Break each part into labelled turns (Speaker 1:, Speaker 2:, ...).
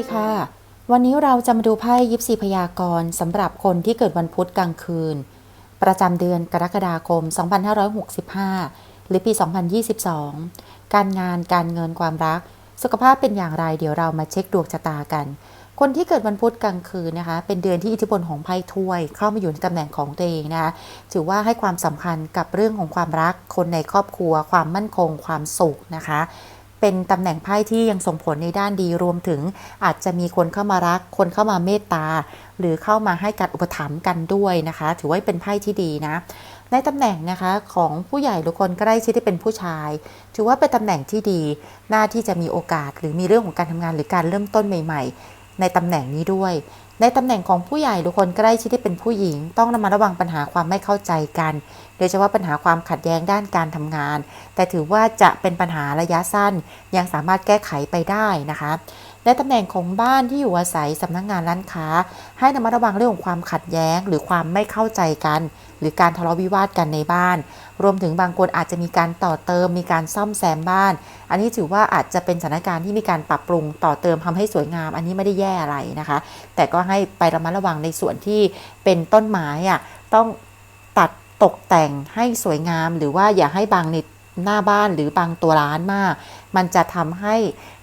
Speaker 1: วัสดีค่ะ วันนี้เราจะมาดูไพ่ยิปซีพยากรณ์สำหรับคนที่เกิดวันพุธกลางคืน ประจำเดือนกรกฎาคม 2565 หรือปี 2022 การงานการเงินความรัก สุขภาพเป็นอย่างไร เดี๋ยวเรามาเช็คดวงชะตากัน คนที่เกิดวันพุธกลางคืนนะคะ เป็นเดือนที่อิทธิพลของไพ่ถ้วย เข้ามาอยู่ในตำแหน่งของตัวเองนะคะถือว่าให้ความสำคัญกับเรื่องของความรัก คนในครอบครัว ความมั่นคง ความสุขนะคะ เป็นตำแหน่งไพ่ที่ยังส่งผลในด้านดีรวมถึงอาจจะมีคนเข้ามารัก คนเข้ามาเมตตา หรือเข้ามาให้การอุปถัมภ์กันด้วยนะคะ ถือว่าเป็นไพ่ที่ดีนะในตำแหน่งนะคะของผู้ใหญ่หรือคนใกล้ชิดที่เป็นผู้ชาย ถือว่าเป็นตำแหน่งที่ดี หน้าที่จะมีโอกาส หรือมีเรื่องของการทำงานหรือการเริ่มต้นใหม่ ๆ ในตำแหน่งนี้ด้วย ในตำแหน่งของผู้ใหญ่หรือคนใกล้ชิดที่เป็นผู้หญิง ต้องระมัดระวังปัญหาความไม่เข้าใจกัน โดยเฉพาะปัญหาความขัดแย้งด้านการทำงาน แต่ถือว่าจะเป็นปัญหาระยะสั้น ยังสามารถแก้ไขไปได้นะคะในตำแหน่งของบ้านที่อยู่อาศัยสำนักงานร้านค้า ให้ระมัดระวังเรื่องของความขัดแย้ง หรือความไม่เข้าใจกัน หรือการทะเลาะวิวาทกันในบ้าน รวมถึงบางคนอาจจะมีการต่อเติม มีการซ่อมแซมบ้าน อันนี้ถือว่าอาจจะเป็นสถานการณ์ที่มีการปรับปรุงต่อเติมทำให้สวยงาม อันนี้ไม่ได้แย่อะไรนะคะ แต่ก็ให้ไประมัดระวังในส่วนที่เป็นต้นไม้อะต้อง ตกแต่งให้สวยงามหรือว่าอย่าให้บางในหน้าบ้านหรือบางตัวร้านมาก มันจะทำให้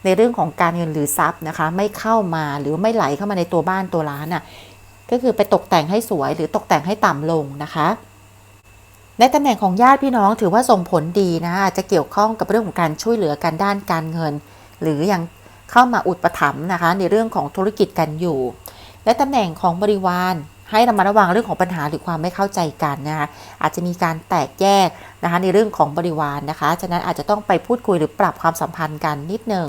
Speaker 1: ในเรื่องของการเงินหรือทรัพย์นะคะ ไม่เข้ามาหรือไม่ไหลเข้ามาในตัวบ้านตัวร้านอะก็คือไปตกแต่งให้สวยหรือตกแต่งให้ต่ำลงนะคะในตำแหน่งของญาติพี่น้องถือว่าส่งผลดีนะอาจจะเกี่ยวข้องกับเรื่องของการช่วยเหลือกันด้านการเงิน หรือยังเข้ามาอุดประถมนะคะ ในเรื่องของธุรกิจกันอยู่ และตำแหน่งของบริวาร ให้ระมัดระวังเรื่องของปัญหาหรือความไม่เข้าใจกันนะคะอาจจะมีการแตกแยกนะคะในเรื่องของบริวารนะคะฉะนั้นอาจจะต้องไปพูดคุยหรือปรับความสัมพันธ์กันนิดหนึ่ง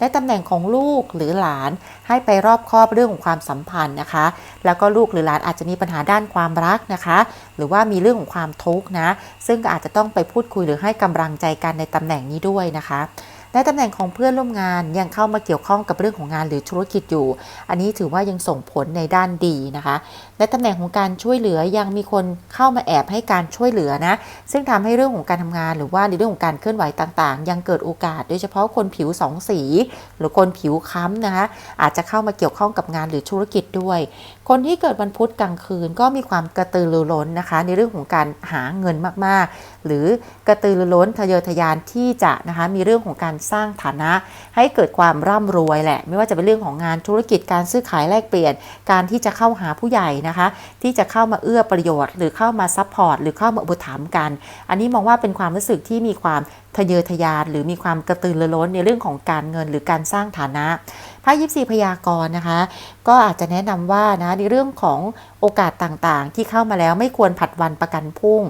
Speaker 1: ในตำแหน่งของลูกหรือหลานให้ไปรอบครอบเรื่องของความสัมพันธ์นะคะ แล้วก็ลูกหรือหลานอาจจะมีปัญหาด้านความรักนะคะ หรือว่ามีเรื่องของความทุกข์นะ ซึ่งก็อาจจะต้องไปพูดคุยหรือให้กำลังใจกันในตำแหน่งนี้ด้วยนะคะ ในตำแหน่งของเพื่อนร่วมงานยังเข้ามาเกี่ยวข้องกับเรื่องของงานหรือธุรกิจอยู่ อันนี้ถือว่ายังส่งผลในด้านดีนะคะ ในตำแหน่งของการช่วยเหลือยังมีคนเข้ามาแอบให้การช่วยเหลือนะ ซึ่งทำให้เรื่องของการทำงานหรือว่าในเรื่องของการเคลื่อนไหวต่างๆ ยังเกิดโอกาส โดยเฉพาะคนผิวสองสี หรือคนผิวค้ำนะคะอาจจะเข้ามาเกี่ยวข้องกับงานหรือธุรกิจด้วย คนที่เกิดวันพุธกลางคืนก็มีความกระตือรือร้นนะคะ ในเรื่องของการหาเงินมากๆ หรือกระตือรือร้นทะเยอทะยานที่จะนะคะมีเรื่องของการสร้างฐานะ ให้เกิดความร่ำรวยแหละ ไม่ว่าจะเป็นเรื่องของงานธุรกิจการซื้อขายแลกเปลี่ยน การที่จะเข้าหาผู้ใหญ่นะคะ ที่จะเข้ามาเอื้อประโยชน์ หรือเข้ามาซัพพอร์ตหรือเข้ามาอุปถัมภ์กัน อันนี้มองว่าเป็นความรู้สึกที่มีความทะเยอทะยาน หรือมีความกระตือรือร้นในเรื่องของการเงินหรือการสร้างฐานะไพ่ยิปซีพยากรณ์นะคะ ก็อาจจะแนะนำว่านะในเรื่องของ โอกาสต่างๆ ที่เข้ามาแล้วไม่ควรผัดวันประกันพรุ่ง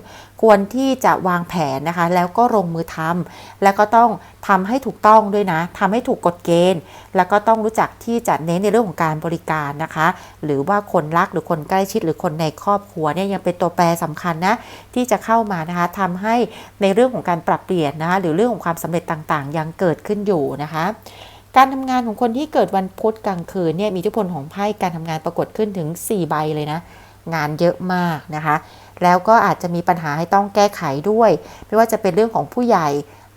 Speaker 1: ควรที่จะวางแผนนะคะ แล้วก็ลงมือทำแล้วก็ต้องทำให้ถูกต้องด้วยนะทำให้ถูกกฎเกณฑ์ แล้วก็ต้องรู้จักที่จะเน้นในเรื่องของการบริการนะคะ หรือว่าคนรักหรือคนใกล้ชิดหรือคนในครอบครัวเนี่ยยังเป็นตัวแปรสำคัญนะที่จะเข้ามานะคะทำให้ในเรื่องของการปรับเปลี่ยนนะคะหรือเรื่องของความสำเร็จต่างๆ ยังเกิดขึ้นอยู่นะคะ การทำงานของคนที่เกิดวันพุธกลางคืนเนี่ยมีอิทธิพลของไพ่การทำงานปรากฏขึ้นถึง 4 ใบเลยนะ งานเยอะมากนะคะ แล้วก็อาจจะมีปัญหาให้ต้องแก้ไขด้วย ไม่ว่าจะเป็นเรื่องของผู้ใหญ่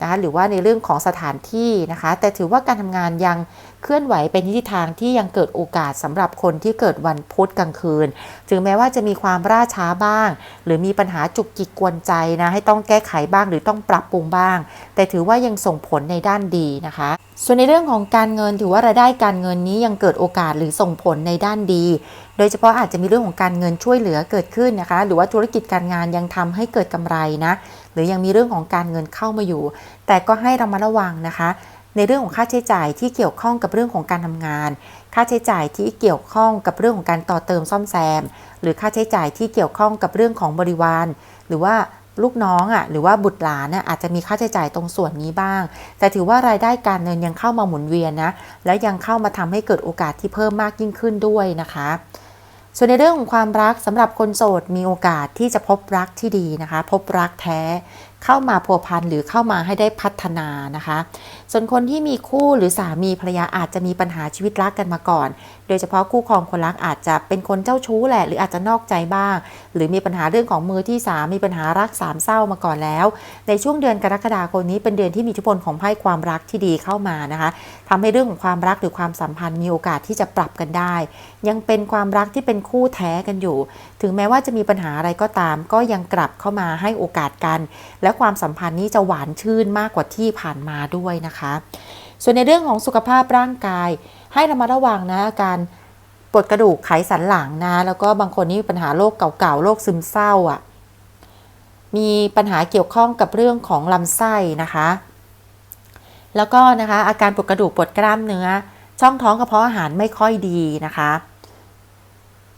Speaker 1: นะคะหรือว่าในเรื่องของสถานที่นะคะ แต่ถือว่าการทำงานยัง เคลื่อนไหวเป็นทิศทางที่ยังเกิดโอกาสสำหรับคนที่เกิดวันพุธกลางคืน ถึงแม้ว่าจะมีความล่าช้าบ้าง หรือมีปัญหาจุกจิกกวนใจนะให้ต้องแก้ไขบ้างหรือต้องปรับปรุงบ้าง แต่ถือว่ายังส่งผลในด้านดีนะคะ ส่วนในเรื่องของการเงินถือว่ารายได้การเงินนี้ยังเกิดโอกาสหรือส่งผลในด้านดี โดยเฉพาะอาจจะมีเรื่องของการเงินช่วยเหลือเกิดขึ้นนะคะ หรือว่าธุรกิจการงานยังทำให้เกิดกำไรนะ หรือยังมีเรื่องของการเงินเข้ามาอยู่ แต่ก็ให้ระมัดระวังนะคะ ในเรื่องของค่าใช้จ่ายที่เกี่ยวข้องกับเรื่องของการทำงาน ค่าใช้จ่ายที่เกี่ยวข้องกับเรื่องของการต่อเติมซ่อมแซม หรือค่าใช้จ่ายที่เกี่ยวข้องกับเรื่องของบริวาร หรือว่าลูกน้องอะหรือว่าบุตรหลานน่ะอาจจะมีค่าใช้จ่ายตรงส่วนนี้บ้าง แต่ถือว่ารายได้การเงินยังเข้ามาหมุนเวียนนะและยังเข้ามาทำให้เกิดโอกาสที่เพิ่มมากยิ่งขึ้นด้วยนะคะ ส่วนในเรื่องของความรักสำหรับคนโสดมีโอกาสที่จะพบรักที่ดีนะคะ พบรักแท้ เข้ามาพัวพันหรือเข้ามาให้ได้พัฒนานะคะ ส่วนคนที่มีคู่หรือสามีภรรยาอาจจะมีปัญหาชีวิตรักกันมาก่อน ดยเฉพาะคู่ครองคนรักอาจจะเป็นคนเจ้าชู้แหละ หรืออาจจะนอกใจบ้าง หรือมีปัญหาเรื่องของมือที่สามมีปัญหารักสามเศร้ามาก่อนแล้ว ในช่วงเดือนกรกฎาคมนี้เป็นเดือนที่มีอิทธิพลของไพ่ความรักที่ดีเข้ามานะคะทำให้เรื่องของความรักหรือความสัมพันธ์มีโอกาสที่จะปรับกันได้ ยังเป็นความรักที่เป็นคู่แท้กันอยู่ ถึงแม้ว่าจะมีปัญหาอะไรก็ตาม ก็ยังกลับเข้ามาให้โอกาสกัน และความสัมพันธ์นี้จะหวานชื่นมากกว่าที่ผ่านมาด้วยนะคะ ส่วนในเรื่องของสุขภาพร่างกาย ให้ระมัดระวังนะอาการปวดกระดูกไขสันหลังนะ แล้วก็บางคนนี่มีปัญหาโรคเก่าๆโรคซึมเศร้าอะ่ะ มีปัญหาเกี่ยวข้องกับเรื่องของลำไส้นะคะ แล้วก็นะคะอาการปวดกระดูกปวดกล้ามเนื้อ ช่องท้องกระเพาะอาหารไม่ค่อยดีนะคะ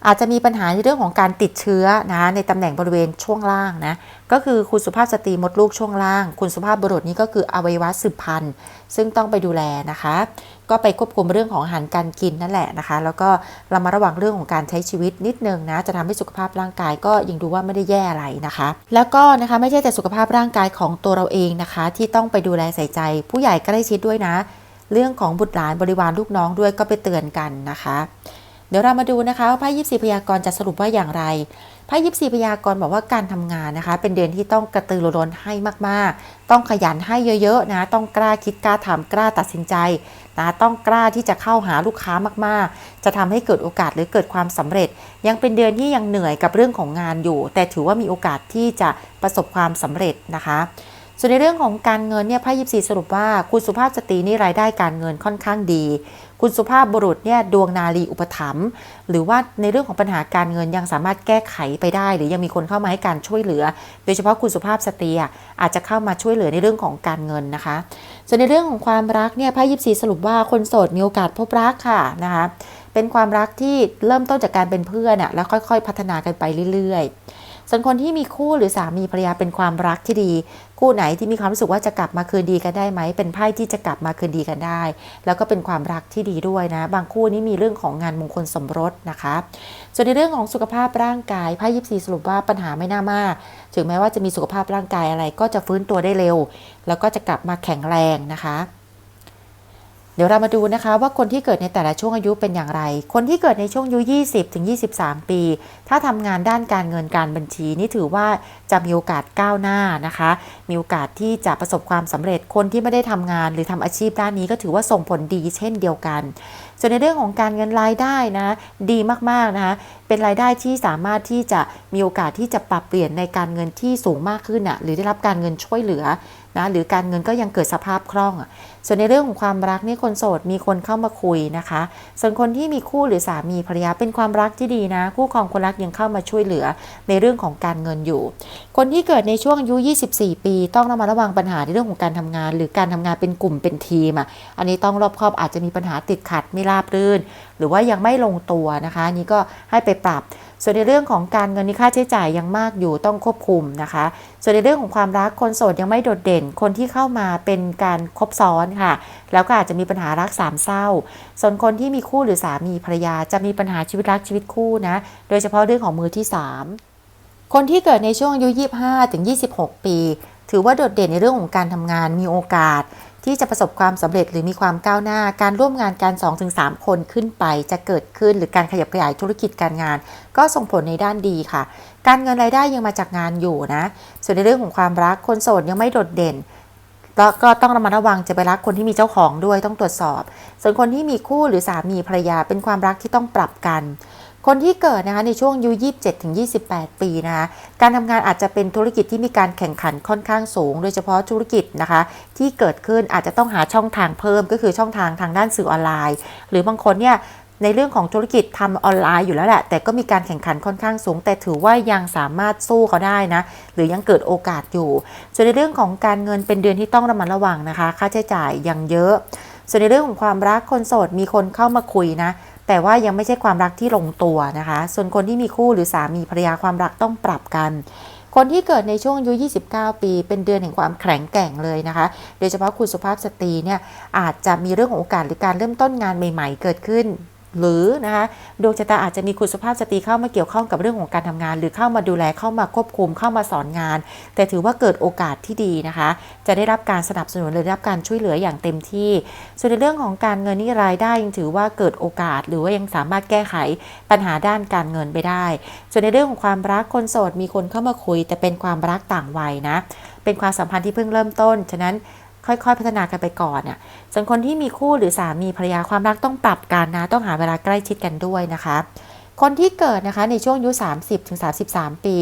Speaker 1: อาจจะมีปัญหาในเรื่องของการติดเชื้อนะในตำแหน่งบริเวณช่วงล่างนะก็คือคุณสุภาพสตรีมดลูกช่วงล่าง คุณสุภาพบุรุษนี่ก็คืออวัยวะสืบพันธุ์ ซึ่งต้องไปดูแลนะคะ ก็ไปควบคุมเรื่องของอาหารการกินนั่นแหละนะคะ แล้วก็เรามาระวังเรื่องของการใช้ชีวิตนิดนึงนะจะทำให้สุขภาพร่างกายก็ยังดูว่าไม่ได้แย่อะไรนะคะ แล้วก็นะคะไม่ใช่แต่สุขภาพร่างกายของตัวเราเองนะคะ ที่ต้องไปดูแลใส่ใจ ผู้ใหญ่ใกล้ชิดด้วยนะ เรื่องของบุตรหลานบริวารลูกน้องด้วยก็ไปเตือนกันนะคะ ดี๋ยวเรามาดูนะคะว่าไพ่ยิปซีพยากรณ์จะสรุปว่าอย่างไรไพ่ยิปซีพยากรณ์บอกว่าการทำงานนะคะ เป็นเดือนที่ต้องกระตือรือร้นให้มากๆ ต้องขยันให้เยอะๆนะ ต้องกล้าคิดกล้าทำกล้าตัดสินใจนะต้องกล้าที่จะเข้าหาลูกค้ามากๆ จะทำให้เกิดโอกาสหรือเกิดความสำเร็จ ยังเป็นเดือนที่ยังเหนื่อยกับเรื่องของงานอยู่ แต่ถือว่ามีโอกาสที่จะประสบความสำเร็จนะคะ ส่วนในเรื่องของการเงินเนี่ยไพ่ยิปซีสรุปว่าคุณสุภาพสตรีนี่รายได้การเงินค่อนข้างดี คุณสุภาพบุรุษเนี่ยดวงนาลีอุปถัมภ์หรือว่าในเรื่องของปัญหาการเงินยังสามารถแก้ไขไปได้ หรือยังมีคนเข้ามาให้การช่วยเหลือ โดยเฉพาะคุณสุภาพสตรีอาจจะเข้ามาช่วยเหลือในเรื่องของการเงินนะคะ ส่วนในเรื่องของความรักเนี่ยไพ่ยิปซีสรุปว่าคนโสดมีโอกาสพบรักค่ะนะคะเป็นความรักที่เริ่มต้นจากการเป็นเพื่อนอะแล้วค่อย ๆ พัฒนากันไปเรื่อย ๆ ส่วนคนที่มีคู่หรือสามีภรรยาเป็นความรักที่ดี คู่ไหนที่มีความรู้สึกว่าจะกลับมาคืนดีกันได้ไหม เป็นไพ่ที่จะกลับมาคืนดีกันได้ แล้วก็เป็นความรักที่ดีด้วยนะ บางคู่นี้มีเรื่องของงานมงคลสมรสนะคะ ส่วนในเรื่องของสุขภาพร่างกายไพ่ยิปซีสรุปว่าปัญหาไม่น่ามาก ถึงแม้ว่าจะมีสุขภาพร่างกายอะไรก็จะฟื้นตัวได้เร็ว แล้วก็จะกลับมาแข็งแรงนะคะ เดี๋ยวเรามาดูนะคะว่าคนที่เกิดในแต่ละช่วงอายุเป็นอย่างไร คนที่เกิดในช่วงอายุ 20 ถึง 23 ปี ถ้าทำงานด้านการเงินการบัญชีนี่ถือว่าจะมีโอกาสก้าวหน้านะคะ มีโอกาสที่จะประสบความสำเร็จ คนที่ไม่ได้ทำงานหรือทำอาชีพด้านนี้ก็ถือว่าส่งผลดีเช่นเดียวกัน ส่วนในเรื่องของการเงินรายได้นะ ดีมากๆนะคะเป็นรายได้ที่สามารถที่จะมีโอกาสที่จะปรับเปลี่ยนในการเงินที่สูงมากขึ้นอะหรือได้รับการเงินช่วยเหลือ นะหรือการเงินก็ยังเกิดสภาพคล่อง ส่วนในเรื่องของความรักนี่คนโสดมีคนเข้ามาคุยนะคะ ส่วนคนที่มีคู่หรือสามีภรรยาเป็นความรักที่ดีนะ คู่ครองคนรักยังเข้ามาช่วยเหลือในเรื่องของการเงินอยู่ คนที่เกิดในช่วงอายุ 24 ปี ต้องระมัดระวังปัญหาในเรื่องของการทำงาน หรือการทำงานเป็นกลุ่มเป็นทีมอะอันนี้ต้องรอบคอบอาจจะมีปัญหาติดขัดไม่ราบรื่น หรือว่ายังไม่ลงตัวนะคะอันนี้ก็ให้ไปปรับ ส่วนในเรื่องของการเงินนี่ค่าใช้จ่ายยังมากอยู่ต้องควบคุมนะคะ ส่วนในเรื่องของความรักคนโสดยังไม่โดดเด่น คนที่เข้ามาเป็นการคบซ้อนค่ะ แล้วก็อาจจะมีปัญหารักสามเศร้า ส่วนคนที่มีคู่หรือสามีภรรยาจะมีปัญหาชีวิตรักชีวิตคู่นะ โดยเฉพาะเรื่องของมือที่สามคนที่เกิดในช่วงอายุ 25 ถึง 26 ปี ถือว่าโดดเด่นในเรื่องของการทำงานมีโอกาส ที่จะประสบความสำเร็จหรือมีความก้าวหน้า การร่วมงานการ 2-3 คนขึ้นไปจะเกิดขึ้นหรือการขยับขยายธุรกิจการงาน ก็ส่งผลในด้านดีค่ะ การเงินรายได้ยังมาจากงานอยู่นะ ส่วนในเรื่องของความรักคนโสดยังไม่โดดเด่นแล้วก็ต้องระมัดระวังจะไปรักคนที่มีเจ้าของด้วยต้องตรวจสอบ ส่วนคนที่มีคู่หรือสามีภรรยาเป็นความรักที่ต้องปรับกัน คนที่เกิดนะคะในช่วงอายุ27ถึง28 ปีนะคะการทำงานอาจจะเป็นธุรกิจที่มีการแข่งขันค่อนข้างสูง โดยเฉพาะธุรกิจนะคะ ที่เกิดขึ้นอาจจะต้องหาช่องทางเพิ่มก็คือช่องทางทางด้านสื่อออนไลน์ หรือบางคนเนี่ยในเรื่องของธุรกิจทำออนไลน์อยู่แล้วแหละ แต่ก็มีการแข่งขันค่อนข้างสูง แต่ถือว่ายังสามารถสู้เขาได้นะ หรือยังเกิดโอกาสอยู่ ส่วนในเรื่องของการเงินเป็นเดือนที่ต้องระมัดระวังนะคะ ค่าใช้จ่ายยังเยอะ ส่วนในเรื่องของความรักคนโสดมีคนเข้ามาคุยนะ แต่ว่ายังไม่ใช่ความรักที่ลงตัวนะคะ ส่วนคนที่มีคู่หรือสามีภรรยาความรักต้องปรับกัน คนที่เกิดในช่วงอายุ 29 ปี เป็นเดือนแห่งความแข็งแกร่งเลยนะคะ โดยเฉพาะคุณสุภาพสตรีเนี่ยอาจจะมีเรื่องของโอกาสหรือการเริ่มต้นงานใหม่ ๆ เกิดขึ้น หรือนะคะดวงชะตาอาจจะมีคุณสุภาพสตรีเข้ามาเกี่ยวข้องกับเรื่องของการทำงาน หรือเข้ามาดูแลเข้ามาควบคุมเข้ามาสอนงาน แต่ถือว่าเกิดโอกาสที่ดีนะคะ จะได้รับการสนับสนุนหรือได้รับการช่วยเหลืออย่างเต็มที่ ส่วนในเรื่องของการเงินนี่รายได้ยังถือว่าเกิดโอกาส หรือว่ายังสามารถแก้ไขปัญหาด้านการเงินไปได้ ส่วนในเรื่องของความรักคนโสดมีคนเข้ามาคุย แต่เป็นความรักต่างวัยนะเป็นความสัมพันธ์ที่เพิ่งเริ่มต้นฉะนั้น ค่อยๆ พัฒนากันไปก่อนเนี่ยส่วนคนที่มีคู่หรือสามีภรรยาความรักต้องปรับกันนะต้องหาเวลาใกล้ชิดกันด้วยนะคะ คนที่เกิดนะคะในช่วงอายุ 30ถึง33 ปี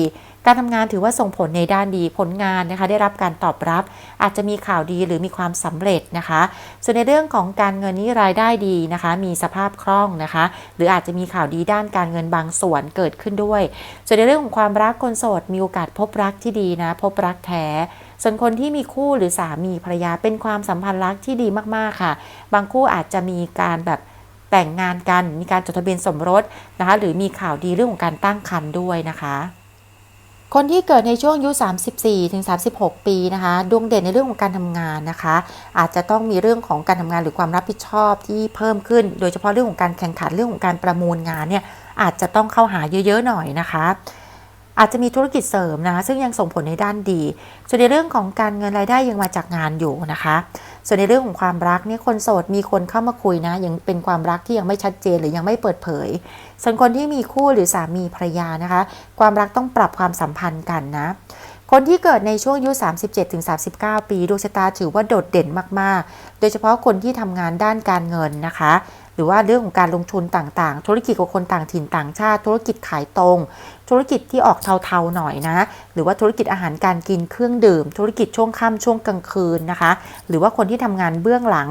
Speaker 1: การทำงานถือว่าส่งผลในด้านดีผลงานนะคะ ได้รับการตอบรับ อาจจะมีข่าวดีหรือมีความสำเร็จนะคะ ส่วนในเรื่องของการเงินนี้รายได้ดีนะคะ มีสภาพคล่องนะคะ หรืออาจจะมีข่าวดีด้านการเงินบางส่วนเกิดขึ้นด้วย ส่วนในเรื่องของความรักคนโสดมีโอกาสพบรักที่ดีนะ พบรักแท้ ส่วนคนที่มีคู่หรือสามีภรรยาเป็นความสัมพันธ์รักที่ดีมากๆค่ะ บางคู่อาจจะมีการแบบแต่งงานกัน มีการจดทะเบียนสมรสนะคะหรือมีข่าวดีเรื่องของการตั้งครรภ์ด้วยนะคะคนที่เกิดในช่วงอายุ 34 ถึง 36 ปีนะคะดวงเด่นในเรื่องของการทำงานนะคะ อาจจะต้องมีเรื่องของการทำงานหรือความรับผิดชอบที่เพิ่มขึ้น โดยเฉพาะเรื่องของการแข่งขันเรื่องของการประมูลงานเนี่ยอาจจะต้องเข้าหาเยอะๆหน่อยนะคะ อาจจะมีธุรกิจเสริมนะคะซึ่งยังส่งผลในด้านดี ส่วนในเรื่องของการเงินรายได้ยังมาจากงานอยู่นะคะ ส่วนในเรื่องของความรักเนี่ยคนโสดมีคนเข้ามาคุยนะยังเป็นความรักที่ยังไม่ชัดเจนหรือยังไม่เปิดเผย ส่วนคนที่มีคู่หรือสามีภรรยานะคะ ความรักต้องปรับความสัมพันธ์กันนะคนที่เกิดในช่วงอายุ 37-39 ปีดวงชะตาถือว่าโดดเด่นมาก ๆ โดยเฉพาะคนที่ทำงานด้านการเงินนะคะ หรือว่าเรื่องของการลงทุนต่างๆ ธุรกิจกับคนต่างถิ่นต่างชาติ ธุรกิจขายตรง ธุรกิจที่ออกเทาๆหน่อยนะ หรือว่าธุรกิจอาหารการกินเครื่องดื่ม ธุรกิจช่วงค่ำช่วงกลางคืนนะคะ หรือว่าคนที่ทำงานเบื้องหลัง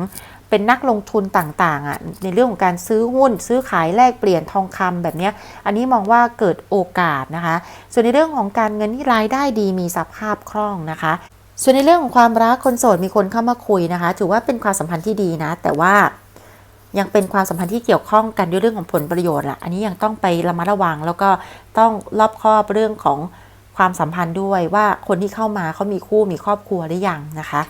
Speaker 1: เป็นนักลงทุนต่างๆอะในเรื่องของการซื้อหุ้น ซื้อขายแลกเปลี่ยนทองคำแบบนี้ อันนี้มองว่าเกิดโอกาสนะคะ ส่วนในเรื่องของการเงินที่รายได้ดีมีสภาพคล่องนะคะ ส่วนในเรื่องของความรักคนโสดมีคนเข้ามาคุยนะคะ ถือว่าเป็นความสัมพันธ์ที่ดีนะ แต่ว่า ยังเป็นความสัมพันธ์ที่เกี่ยวข้องกันด้วยเรื่องของผลประโยชน์ละอันนี้ยังต้องไประมัดระวัง แล้วก็ต้องรอบคอบเรื่องของความสัมพันธ์ด้วยว่าคนที่เข้ามาเขามีคู่มีครอบครัวหรือยังนะคะ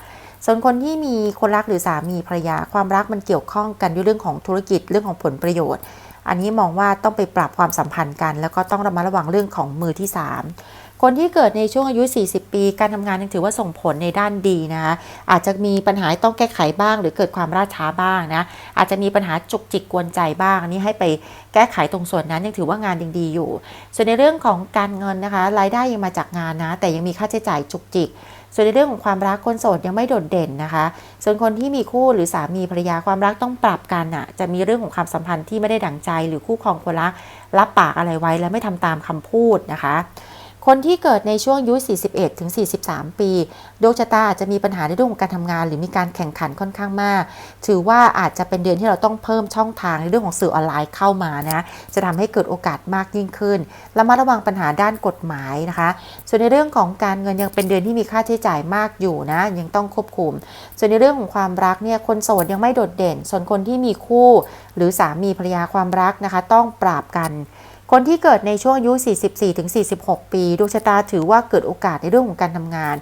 Speaker 1: ส่วนคนที่มีคนรักหรือสามีภรรยาความรักมันเกี่ยวข้องกันด้วยเรื่องของธุรกิจเรื่องของผลประโยชน์ อันนี้มองว่าต้องไปปรับความสัมพันธ์กัน แล้วก็ต้องระมัดระวังเรื่องของมือที่ 3 คนที่เกิดในช่วงอายุ 40 ปี การทำงานยังถือว่าส่งผลในด้านดีนะคะอาจจะมีปัญหาต้องแก้ไขบ้าง หรือเกิดความล่าช้าบ้างนะอาจจะมีปัญหาจุกจิกกวนใจบ้างนนี้ให้ไปแก้ไขตรงส่วนนั้นยังถือว่างานยังดีอยู่ ส่วนในเรื่องของการเงินนะคะรายได้ยังมาจากงานนะ แต่ยังมีค่าใช้จ่ายจุกจิกส่วนในเรื่องของความรักคนโสดยังไม่โดดเด่นนะคะ ส่วนคนที่มีคู่หรือสามีภรรยาความรักต้องปรับกันอะ จะมีเรื่องของความสัมพันธ์ที่ไม่ได้ดั่งใจ หรือคู่ครองคนรักรับปากอะไรไว้แล้วไม่ทำตามคำพูดนะคะ คนที่เกิดในช่วงอายุ 41 ถึง 43 ปี ดวงชะตาอาจจะมีปัญหาในเรื่องของการทำงาน หรือมีการแข่งขันค่อนข้างมาก ถือว่าอาจจะเป็นเดือนที่เราต้องเพิ่มช่องทางในเรื่องของสื่อออนไลน์เข้ามานะ จะทำให้เกิดโอกาสมากยิ่งขึ้นและมาระวังปัญหาด้านกฎหมายนะคะ ส่วนในเรื่องของการเงินยังเป็นเดือนที่มีค่าใช้จ่ายมากอยู่นะ ยังต้องควบคุม ส่วนในเรื่องของความรักเนี่ย คนโสดยังไม่โดดเด่น ส่วนคนที่มีคู่ หรือสามีภรรยาความรักนะคะ ต้องปราบกัน คนที่เกิดในช่วงอายุ 44-46 ปี ดวงชะตาถือว่าเกิดโอกาสในเรื่องของการทำงาน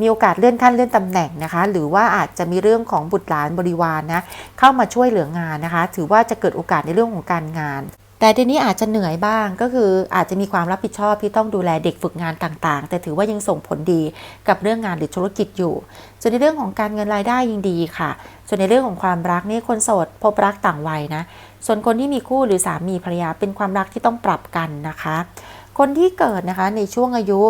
Speaker 1: มีโอกาสเลื่อนขั้นเลื่อนตำแหน่งนะคะ หรือว่าอาจจะมีเรื่องของบุตรหลานบริวารนนะเข้ามาช่วยเหลืองานนะคะ ถือว่าจะเกิดโอกาสในเรื่องของการงานแต่เดือนนี้อาจจะเหนื่อยบ้างก็คืออาจจะมีความรับผิดชอบที่ต้องดูแลเด็กฝึกงานต่างๆ แต่ถือว่ายังส่งผลดีกับเรื่องงานหรือธุรกิจอยู่ ส่วนในเรื่องของการเงินรายได้ยิ่งดีค่ะ ส่วนในเรื่องของความรักนี่คนโสดพบรักต่างวัยนะ ส่วนคนที่มีคู่หรือสามีภรรยาเป็นความรักที่ต้องปรับกันนะคะ คนที่เกิดนะคะในช่วงอายุ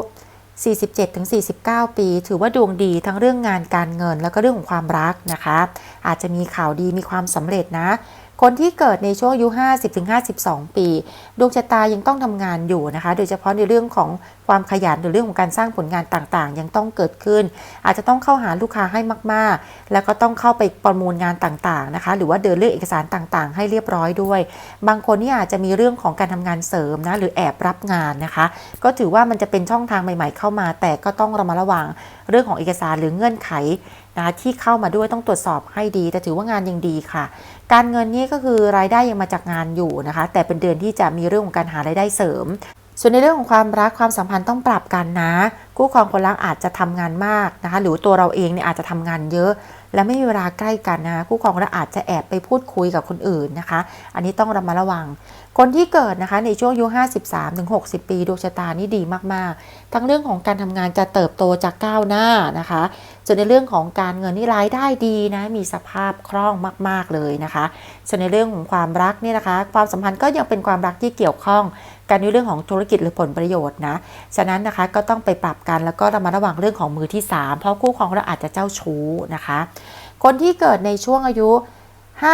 Speaker 1: 47-49 ปี ถือว่าดวงดีทั้งเรื่องงานการเงิน แล้วก็เรื่องของความรักนะคะ อาจจะมีข่าวดีมีความสำเร็จนะ คนที่เกิดในช่วงอายุ 50-52 ปี ดวงชะตายังต้องทำงานอยู่นะคะ โดยเฉพาะในเรื่องของความขยันหรือเรื่องของการสร้างผลงานต่างๆ ยังต้องเกิดขึ้น อาจจะต้องเข้าหาลูกค้าให้มากๆ แล้วก็ต้องเข้าไปประมูลงานต่างๆนะคะ หรือว่าเดินเรื่องเอกสารต่างๆ ให้เรียบร้อยด้วย บางคนนี่อาจจะมีเรื่องของการทำงานเสริมนะหรือแอบรับงานนะคะ ก็ถือว่ามันจะเป็นช่องทางใหม่ ๆ เข้ามา แต่ก็ต้องระมัดระวังเรื่องของเอกสารหรือเงื่อนไขนะที่เข้ามาด้วยต้องตรวจสอบให้ดี แต่ถือว่างานยังดีค่ะ การเงินนี่ก็คือรายได้ยังมาจากงานอยู่นะคะ แต่เป็นเดือนที่จะมีเรื่องของการหารายได้เสริม ส่วนในเรื่องของความรักความสัมพันธ์ต้องปรับกันนะ คู่ครองคนรักอาจจะทำงานมากนะคะหรือตัวเราเองเนี่ยอาจจะทำงานเยอะ และไม่มีเวลาใกล้กันนะคู่ครองคนรักอาจจะแอบไปพูดคุยกับคนอื่นนะคะ อันนี้ต้องระมัดระวัง คนที่เกิดนะคะในช่วงอายุ 53 ถึง 60 ปีดวงชะตานี่ดีมากๆ ทั้งเรื่องของการทำงานจะเติบโตจากก้าวหน้านะคะส่วนในเรื่องของการเงินนี่รายได้ดีนะมีสภาพคล่องมาก ๆเลยนะคะ ส่วนในเรื่องของความรักเนี่ยนะคะ ความสัมพันธ์ก็ยังเป็นความรักที่เกี่ยวข้อง กันในเรื่องของธุรกิจหรือผลประโยชน์นะ ฉะนั้นนะคะก็ต้องไปปรับกันแล้วก็ระมัดระวังเรื่องของมือที่ 3 เพราะคู่ครองเราอาจจะเจ้าชู้นะคะ คนที่เกิดในช่วงอายุ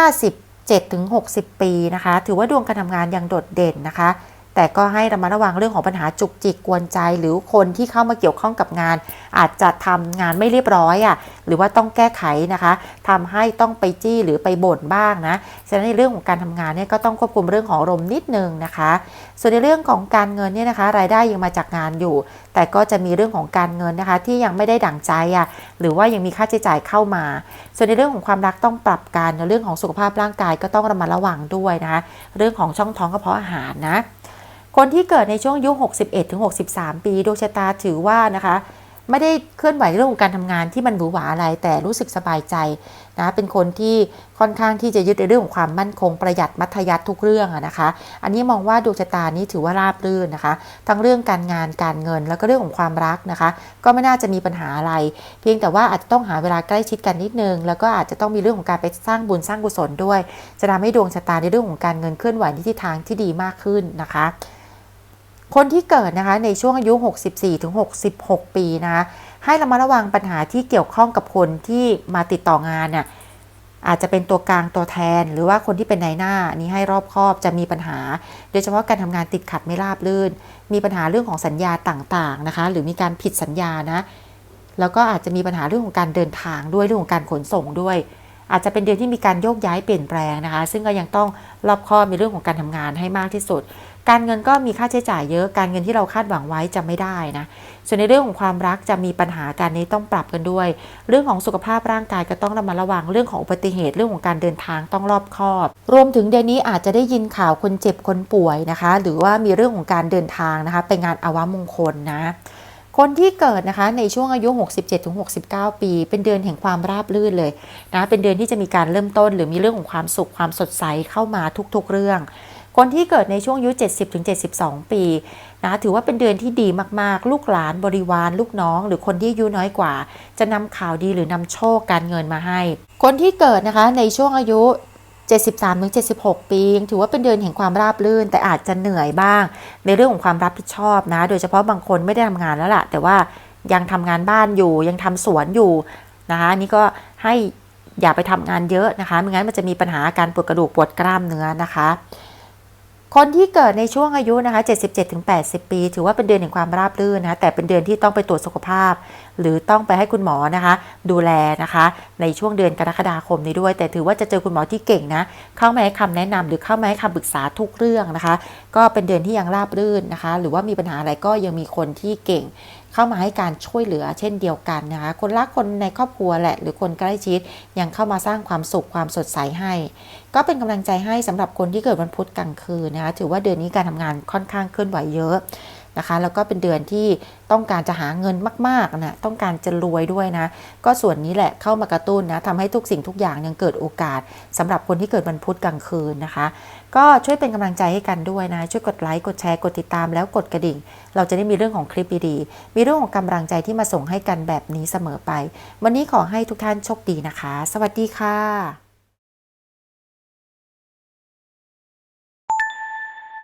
Speaker 1: 57ถึง60 ปีนะคะ ถือว่าดวงการทำงานยังโดดเด่นนะคะ แต่ก็ให้ระมัดระวังเรื่องของปัญหาจุกจิกกวนใจ หรือคนที่เข้ามาเกี่ยวข้องกับงาน อาจจะทำงานไม่เรียบร้อยอะหรือว่าต้องแก้ไขนะคะทำให้ต้องไปจี้หรือไปบ่นบ้างนะฉะนั้นในเรื่องของการทำงานเนี่ยก็ต้องควบคุมเรื่องของอารมณ์นิดนึงนะคะ ส่วนในเรื่องของการเงินเนี่ยนะคะ รายได้ยังมาจากงานอยู่ แต่ก็จะมีเรื่องของการเงินนะคะ ที่ยังไม่ได้ดั่งใจอะหรือว่ายังมีค่าใช้จ่ายเข้ามา ส่วนในเรื่องของความรักต้องปรับกันในเรื่องของสุขภาพร่างกายก็ต้องระมัดระวังด้วยนะคะเรื่องของช่องท้องกระเพาะอาหารนะ คนที่เกิดในช่วงยุ61ถึง63 ปีดวงชะตาถือว่านะคะไม่ได้เคลื่อนไหวเรื่องของการทำงานที่มันหวือหวาอะไรแต่รู้สึกสบายใจนะเป็นคนที่ค่อนข้างที่จะยึดในเรื่องของความมั่นคงประหยัดมัธยัติทุกเรื่องนะคะ อันนี้มองว่าดวงชะตานี้ถือว่าราบรื่นนะคะ ทั้งเรื่องการงานการเงินแล้วก็เรื่องของความรักนะคะ ก็ไม่น่าจะมีปัญหาอะไร เพียงแต่ว่าอาจจะต้องหาเวลาใกล้ชิดกันนิดนึง แล้วก็อาจจะต้องมีเรื่องของการไปสร้างบุญสร้างกุศลด้วย จะทำให้ดวงชะตาในเรื่องของการเงินเคลื่อนไหวในทิศทางที่ดีมากขึ้นนะคะ คนที่เกิดนะคะในช่วงอายุ 64ถึง66 ปีนะคะให้ระมัดระวังปัญหาที่เกี่ยวข้องกับคนที่มาติดต่องานน่ะอาจจะเป็นตัวกลางตัวแทน หรือว่าคนที่เป็นนายหน้านี้ให้รอบคอบจะมีปัญหา โดยเฉพาะการทำงานติดขัดไม่ราบรื่น มีปัญหาเรื่องของสัญญาต่างๆนะคะ หรือมีการผิดสัญญานะแล้วก็อาจจะมีปัญหาเรื่องของการเดินทางด้วยเรื่องของการขนส่งด้วย อาจจะเป็นเดือนที่มีการโยกย้ายเปลี่ยนแปลงนะคะ ซึ่งก็ยังต้องรอบคอบในเรื่องของการทำงานให้มากที่สุด การเงินก็มีค่าใช้จ่ายเยอะการเงินที่เราคาดหวังไว้จะไม่ได้นะส่วนในเรื่องของความรักจะมีปัญหาการนี้ต้องปรับกันด้วย เรื่องของสุขภาพร่างกายก็ต้องระมัดระวังเรื่องของอุบัติเหตุเรื่องของการเดินทางต้องรอบคอบ รวมถึงเดือนนี้อาจจะได้ยินข่าวคนเจ็บคนป่วยนะคะ หรือว่ามีเรื่องของการเดินทางนะคะไปงานอาวมงคลนะคนที่เกิดนะคะในช่วงอายุ 67-69 ปี เป็นเดือนแห่งความราบรื่นเลยนะเป็นเดือนที่จะมีการเริ่มต้น หรือมีเรื่องของความสุขความสดใสเข้ามาทุกๆเรื่อง คนที่เกิดในช่วงอายุ 70-72 ปีนะถือว่าเป็นเดือนที่ดีมากๆ ลูกหลานบริวารลูกน้อง หรือคนที่อายุน้อยกว่า จะนำข่าวดีหรือนำโชคการเงินมาให้ คนที่เกิดนะคะในช่วงอายุ73-76 ปียังถือว่าเป็นเดือนแห่งความราบรื่น แต่อาจจะเหนื่อยบ้าง ในเรื่องของความรับผิดชอบนะ โดยเฉพาะบางคนไม่ได้ทำงานแล้วล่ะ แต่ว่ายังทำงานบ้านอยู่ ยังทำสวนอยู่นะคะนี่ก็ให้อย่าไปทำงานเยอะนะคะไม่งั้นมันจะมีปัญหาการปวดกระดูกปวดกล้ามเนื้อนะคะ คนที่เกิดในช่วงอายุนะคะ 77-80 ปี ถือว่าเป็นเดือนแห่งความราบรื่นนะคะแต่เป็นเดือนที่ต้องไปตรวจสุขภาพ หรือต้องไปให้คุณหมอนะคะ ดูแลนะคะ ในช่วงเดือนกรกฎาคมนี้ด้วย แต่ถือว่าจะเจอคุณหมอที่เก่งนะ เข้ามาให้คำแนะนำหรือเข้ามาให้คำปรึกษาทุกเรื่องนะคะ ก็เป็นเดือนที่ยังราบรื่นนะคะ หรือว่ามีปัญหาอะไรก็ยังมีคนที่เก่ง เข้ามาให้การช่วยเหลือเช่นเดียวกันนะคะคนรักคนในครอบครัวแหละ หรือคนใกล้ชิดยังเข้ามาสร้างความสุขความสดใสให้ ก็เป็นกำลังใจให้สำหรับคนที่เกิดวันพุธกลางคืนนะคะถือว่าเดือนนี้การทำงานค่อนข้างเคลื่อนไหวเยอะนะคะแล้วก็เป็นเดือนที่ต้องการจะหาเงินมากๆนะต้องการจะรวยด้วยนะ ก็ส่วนนี้แหละเข้ามากระตุ้นนะทำให้ทุกสิ่งทุกอย่างยังเกิดโอกาสสำหรับคนที่เกิดวันพุธกลางคืนนะคะ ก็ช่วยเป็นกำลังใจให้กันด้วยนะ ช่วยกดไลค์ กดแชร์ กดติดตามแล้วกดกระดิ่ง เราจะได้มีเรื่องของคลิปดีๆ มีเรื่องของกำลังใจที่มาส่งให้กันแบบนี้เสมอไป วันนี้ขอให้ทุกท่านโชคดีนะคะ สวัสดีค่ะ